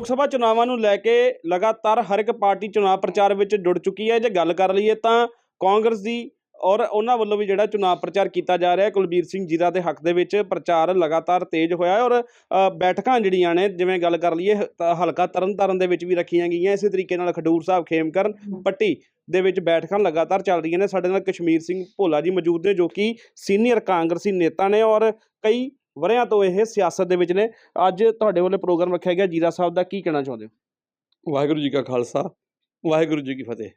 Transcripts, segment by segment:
ਲੋਕ ਸਭਾ ਚੁਣਾਵਾਂ ਨੂੰ ਲੈ ਕੇ ਲਗਾਤਾਰ ਹਰ ਇੱਕ ਪਾਰਟੀ ਚੁਣਾਵ ਪ੍ਰਚਾਰ ਵਿੱਚ ਜੁੜ ਚੁੱਕੀ ਹੈ। ਜੇ ਗੱਲ ਕਰ ਲਈਏ ਤਾਂ ਕਾਂਗਰਸ ਦੀ ਔਰ ਉਹਨਾਂ ਵੱਲੋਂ ਵੀ ਜਿਹੜਾ ਚੁਣਾਵ ਪ੍ਰਚਾਰ ਕੀਤਾ ਜਾ ਰਿਹਾ ਹੈ, ਕੁਲਬੀਰ ਸਿੰਘ ਜੀਰਾ ਦੇ ਹੱਕ ਦੇ ਵਿੱਚ ਪ੍ਰਚਾਰ ਲਗਾਤਾਰ ਤੇਜ਼ ਹੋਇਆ ਹੈ ਔਰ ਬੈਠਕਾਂ ਜਿਹੜੀਆਂ ਨੇ, ਜਿਵੇਂ ਗੱਲ ਕਰ ਲਈਏ, ਹ- ਤਾਂ ਹਲਕਾ ਤਰਨਤਾਰਨ ਦੇ ਵਿੱਚ ਵੀ ਰੱਖੀਆਂ ਗਈਆਂ। ਇਸੇ ਤਰੀਕੇ ਨਾਲ ਖਡੂਰ ਸਾਹਿਬ, ਖੇਮਕਰਨ, ਪੱਟੀ ਦੇ ਵਿੱਚ ਬੈਠਕਾਂ ਲਗਾਤਾਰ ਚੱਲ ਰਹੀਆਂ ਨੇ। ਸਾਡੇ ਨਾਲ ਕਸ਼ਮੀਰ ਸਿੰਘ ਭੋਲਾ ਜੀ ਮੌਜੂਦ ਨੇ, ਜੋ ਕਿ ਸੀਨੀਅਰ ਕਾਂਗਰਸੀ ਨੇਤਾ ਨੇ ਔਰ ਕਈ ਵਰਿਆਂ ਤੋਂ ਇਹ ਸਿਆਸਤ ਦੇ ਵਿੱਚ ਨੇ। ਅੱਜ ਤੁਹਾਡੇ ਵੱਲੋਂ ਪ੍ਰੋਗਰਾਮ ਰੱਖਿਆ ਗਿਆ। ਜੀਰਾ ਸਾਹਿਬ ਦਾ ਕੀ ਕਹਿਣਾ ਚਾਹੁੰਦੇ ਹੋ? ਵਾਹਿਗੁਰੂ ਜੀ ਕਾ ਖਾਲਸਾ, ਵਾਹਿਗੁਰੂ ਜੀ ਕੀ ਫਤਿਹ।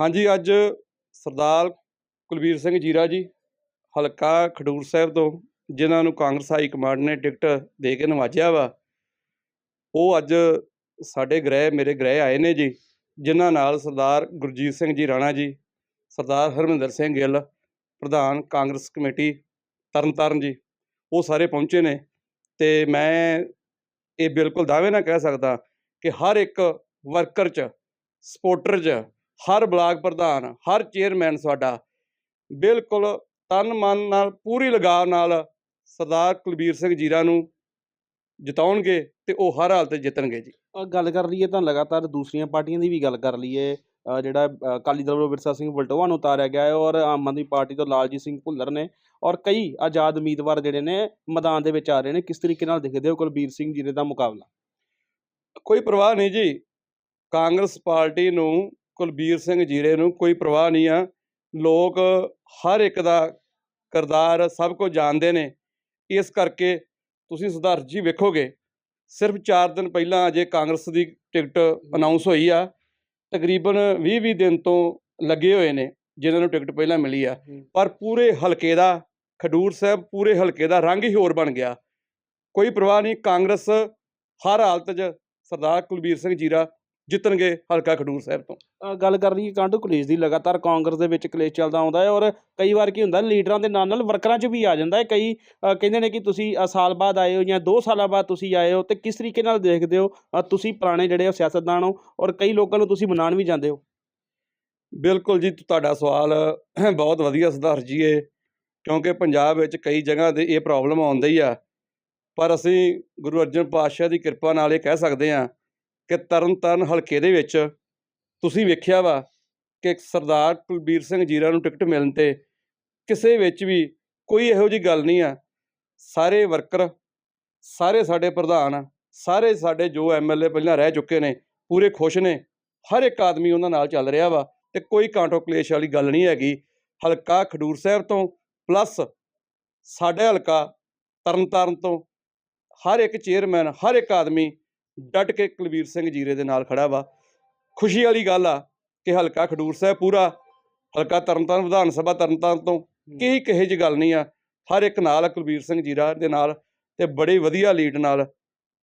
ਹਾਂਜੀ, ਅੱਜ ਸਰਦਾਰ ਕੁਲਬੀਰ ਸਿੰਘ ਜੀਰਾ ਜੀ, ਹਲਕਾ ਖਡੂਰ ਸਾਹਿਬ ਤੋਂ, ਜਿਨ੍ਹਾਂ ਨੂੰ ਕਾਂਗਰਸ ਹਾਈ ਕਮਾਂਡ ਨੇ ਟਿਕਟ ਦੇ ਕੇ ਨਵਾਜਿਆ ਵਾ, ਉਹ ਅੱਜ ਸਾਡੇ ਗ੍ਰਹਿ, ਮੇਰੇ ਗ੍ਰਹਿ ਆਏ ਨੇ ਜੀ, ਜਿਨ੍ਹਾਂ ਨਾਲ ਸਰਦਾਰ ਗੁਰਜੀਤ ਸਿੰਘ ਜੀ ਰਾਣਾ ਜੀ, ਸਰਦਾਰ ਹਰਮਿੰਦਰ ਸਿੰਘ ਗਿੱਲ, ਪ੍ਰਧਾਨ ਕਾਂਗਰਸ ਕਮੇਟੀ ਤਰਨਤਾਰਨ ਜੀ ਉਹ ਸਾਰੇ ਪਹੁੰਚੇ ਨੇ ਤੇ ਮੈਂ ਇਹ ਬਿਲਕੁਲ ਦਾਅਵੇ ਨਾਲ ਕਹਿ ਸਕਦਾ ਕਿ ਹਰ ਇੱਕ ਵਰਕਰ 'ਚ, ਸਪੋਰਟਰ 'ਚ, ਹਰ ਬਲਾਕ ਪ੍ਰਧਾਨ, ਹਰ ਚੇਅਰਮੈਨ ਸਾਡਾ ਬਿਲਕੁਲ ਤਨ ਮਨ ਨਾਲ, ਪੂਰੀ ਲਗਾਵ ਨਾਲ ਸਰਦਾਰ ਕੁਲਬੀਰ ਸਿੰਘ ਜੀਰਾ ਨੂੰ ਜਿਤਾਉਣਗੇ ਤੇ ਉਹ ਹਰ ਹਾਲਤ 'ਚ ਜਿੱਤਣਗੇ ਜੀ। ਗੱਲ ਕਰ ਲਈਏ ਤਾਂ ਲਗਾਤਾਰ ਦੂਸਰੀਆਂ ਪਾਰਟੀਆਂ ਦੀ ਵੀ ਗੱਲ ਕਰ ਲਈਏ। ਜਿਹੜਾ ਅਕਾਲੀ ਦਲ ਵੱਲੋਂ ਵਿਰਸਾ ਸਿੰਘ ਵਲਟੋਆ ਨੂੰ ਉਤਾਰਿਆ ਗਿਆ ਹੈ ਔਰ ਆਮ ਆਦਮੀ ਪਾਰਟੀ ਤੋਂ ਲਾਲਜੀਤ ਸਿੰਘ ਭੁੱਲਰ ਨੇ ਔਰ ਕਈ ਆਜ਼ਾਦ ਉਮੀਦਵਾਰ ਜਿਹੜੇ ਨੇ ਮੈਦਾਨ ਦੇ ਵਿੱਚ ਆ ਰਹੇ ਨੇ। ਕਿਸ ਤਰੀਕੇ ਨਾਲ ਦੇਖਦੇ ਹੋ ਕੁਲਬੀਰ ਸਿੰਘ ਜੀਰੇ ਦਾ ਮੁਕਾਬਲਾ? ਕੋਈ ਪ੍ਰਵਾਹ ਨਹੀਂ ਜੀ। ਕਾਂਗਰਸ ਪਾਰਟੀ ਨੂੰ, ਕੁਲਬੀਰ ਸਿੰਘ ਜੀਰੇ ਨੂੰ ਕੋਈ ਪ੍ਰਵਾਹ ਨਹੀਂ ਆ। ਲੋਕ ਹਰ ਇੱਕ ਦਾ ਕਰਦਾਰ ਸਭ ਕੁਝ ਜਾਣਦੇ ਨੇ। ਇਸ ਕਰਕੇ ਤੁਸੀਂ ਸੁਧਾਰ ਜੀ ਵੇਖੋਗੇ। ਸਿਰਫ 4 ਦਿਨ ਪਹਿਲਾਂ ਅਜੇ ਕਾਂਗਰਸ ਦੀ ਟਿਕਟ ਅਨਾਉਂਸ ਹੋਈ ਆ। ਤਕਰੀਬਨ 20-20 ਦਿਨ ਤੋਂ ਲੱਗੇ ਹੋਏ ਨੇ ਜਿਨ੍ਹਾਂ ਨੂੰ ਟਿਕਟ ਪਹਿਲਾਂ ਮਿਲੀ ਆ। ਪਰ ਪੂਰੇ ਹਲਕੇ ਦਾ ਖਡੂਰ ਸਾਹਿਬ ਪੂਰੇ ਹਲਕੇ ਦਾ ਰੰਗ ਹੀ ਹੋਰ ਬਣ ਗਿਆ। ਕੋਈ ਪਰਵਾਹ ਨਹੀਂ ਕਾਂਗਰਸ ਹਰ ਹਾਲਤ 'ਚ ਸਰਦਾਰ ਕੁਲਬੀਰ ਸਿੰਘ ਜੀਰਾ ਜਿੱਤਣਗੇ ਹਲਕਾ ਖਡੂਰ ਸਾਹਿਬ ਤੋਂ। ਗੱਲ ਕਰ ਲਈਏ ਕਾਂਡੂ ਕਲੇਸ਼ ਦੀ ਲਗਾਤਾਰ ਕਾਂਗਰਸ ਦੇ ਵਿੱਚ ਕਲੇਸ਼ ਚੱਲਦਾ ਆਉਂਦਾ ਹੈ ਔਰ ਕਈ ਵਾਰ ਕੀ ਹੁੰਦਾ ਲੀਡਰਾਂ ਦੇ ਨਾਲ ਨਾਲ ਵਰਕਰਾਂ 'ਚ ਵੀ ਆ ਜਾਂਦਾ ਹੈ। ਕਈ ਕਹਿੰਦੇ ਨੇ ਕਿ ਤੁਸੀਂ ਸਾਲ ਬਾਅਦ ਆਏ ਹੋ ਜਾਂ 2 ਸਾਲਾਂ ਬਾਅਦ ਤੁਸੀਂ ਆਏ ਹੋ ਤੇ ਕਿਸ ਤਰੀਕੇ ਨਾਲ ਦੇਖਦੇ ਹੋ ਤੁਸੀਂ ਪੁਰਾਣੇ ਜਿਹੜੇ ਹੋ ਸਿਆਸਤਦਾਨ ਹੋ ਔਰ ਕਈ ਲੋਕਾਂ ਨੂੰ ਤੁਸੀਂ ਮਨਾਉਣ ਵੀ ਜਾਂਦੇ ਹੋ? ਬਿਲਕੁਲ ਜੀ ਤੁਹਾਡਾ ਸਵਾਲ ਬਹੁਤ ਵਧੀਆ ਸੁਧਾਰ ਜੀ ਇਹ ਕਿਉਂਕਿ ਪੰਜਾਬ ਵਿੱਚ ਕਈ ਜਗ੍ਹਾ ਤੇ ਇਹ ਪ੍ਰੋਬਲਮ ਆਉਂਦੀ ਆ। ਪਰ ਅਸੀਂ ਗੁਰੂ ਅਰਜਨ ਪਾਤਸ਼ਾਹ ਦੀ ਕਿਰਪਾ ਨਾਲ ਇਹ ਕਹਿ ਸਕਦੇ ਹਾਂ ਕਿ ਤਰਨਤਾਰਨ ਹਲਕੇ ਦੇ ਵਿੱਚ ਤੁਸੀਂ ਵੇਖਿਆ ਵਾ ਕਿ ਸਰਦਾਰ ਕੁਲਬੀਰ ਸਿੰਘ ਜੀਰਾ ਨੂੰ ਟਿਕਟ ਮਿਲਣ ਤੇ ਕਿਸੇ ਵਿੱਚ ਵੀ ਕੋਈ ਇਹੋ ਜੀ ਗੱਲ ਨਹੀਂ ਆ। ਸਾਰੇ ਵਰਕਰ, ਸਾਰੇ ਸਾਡੇ ਪ੍ਰਧਾਨ, ਸਾਰੇ ਸਾਡੇ ਜੋ ਐਮਐਲਏ ਪਹਿਲਾਂ ਰਹਿ ਚੁੱਕੇ ਨੇ, ਪੂਰੇ ਖੁਸ਼ ਨੇ। ਹਰ ਇੱਕ ਆਦਮੀ ਉਹਨਾਂ ਨਾਲ ਚੱਲ ਰਿਹਾ ਵਾ ਤੇ ਕੋਈ ਕਾਂਟੋ ਕਲੇਸ਼ ਵਾਲੀ ਗੱਲ ਨਹੀਂ ਹੈਗੀ। ਹਲਕਾ ਖਡੂਰ ਸਾਹਿਬ ਤੋਂ ਪਲੱਸ ਸਾਡੇ ਹਲਕਾ ਤਰਨਤਾਰਨ ਤੋਂ ਹਰ ਇੱਕ ਚੇਅਰਮੈਨ, ਹਰ ਇੱਕ ਆਦਮੀ ਡਟ ਕੇ ਕੁਲਵੀਰ ਸਿੰਘ ਜੀਰੇ ਦੇ ਨਾਲ ਖੜਾ ਵਾ। ਖੁਸ਼ੀ ਵਾਲੀ ਗੱਲ ਆ ਕਿ ਹਲਕਾ ਖਡੂਰ ਸਾਹਿਬ ਪੂਰਾ ਹਲਕਾ ਤਰਨਤਾਰਨ ਵਿਧਾਨ ਸਭਾ ਤਰਨਤਾਰਨ ਤੋਂ। ਕਿਸੇ ਕਹੇ ਜੀ ਗੱਲ ਨਹੀਂ ਆ ਹਰ ਇੱਕ ਨਾਲ ਕੁਲਵੀਰ ਸਿੰਘ ਜੀਰਾ ਦੇ ਨਾਲ ਤੇ ਬੜੀ ਵਧੀਆ ਲੀਡ ਨਾਲ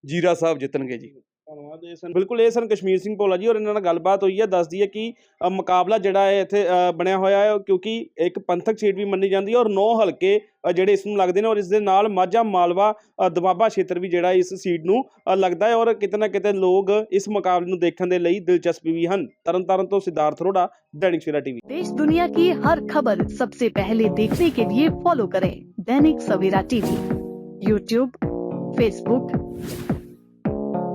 ਜੀਰਾ ਸਾਹਿਬ ਜਿੱਤਣਗੇ ਜੀ। ਧੰਨਵਾਦ ਬਿਲਕੁਲ, ਇਹ ਸਨ ਕਸ਼ਮੀਰ ਸਿੰਘ ਭੋਲਾ ਜੀ ਔਰ ਇਹਨਾਂ ਨਾਲ ਗੱਲਬਾਤ ਹੋਈ ਹੈ, ਦੱਸਦੀ ਹੈ ਕਿ ਮੁਕਾਬਲਾ ਜਿਹੜਾ ਹੈ ਇੱਥੇ ਬਣਿਆ ਹੋਇਆ ਹੈ, ਕਿਉਂਕਿ ਇੱਕ ਪੰਥਕ ਸੀਟ ਵੀ ਮੰਨੀ ਜਾਂਦੀ ਹੈ ਔਰ ਨੌ ਹਲਕੇ ਜਿਹੜੇ ਇਸ ਨੂੰ ਲੱਗਦੇ ਨੇ ਔਰ ਇਸ ਦੇ ਨਾਲ ਮਾਝਾ, ਮਾਲਵਾ ਦਬਾਬਾ ਖੇਤਰ ਵੀ ਜਿਹੜਾ ਇਸ ਸੀਟ ਨੂੰ ਲੱਗਦਾ ਹੈ ਔਰ ਕਿਤੇ ਨਾ ਕਿਤੇ ਲੋਕ ਇਸ ਮੁਕਾਬਲੇ ਨੂੰ ਦੇਖਣ ਦੇ ਲਈ ਦਿਲਚਸਪੀ ਵੀ ਹਨ। ਤਰਨਤਾਰਨ ਤੋਂ ਸਿਧਾਰਥ ਰੋੜਾ दैनिक सवेरा टीवी देश दुनिया की हर खबर सबसे पहले देखने के लिए फॉलो करें Dainik Savera TV YouTube Facebook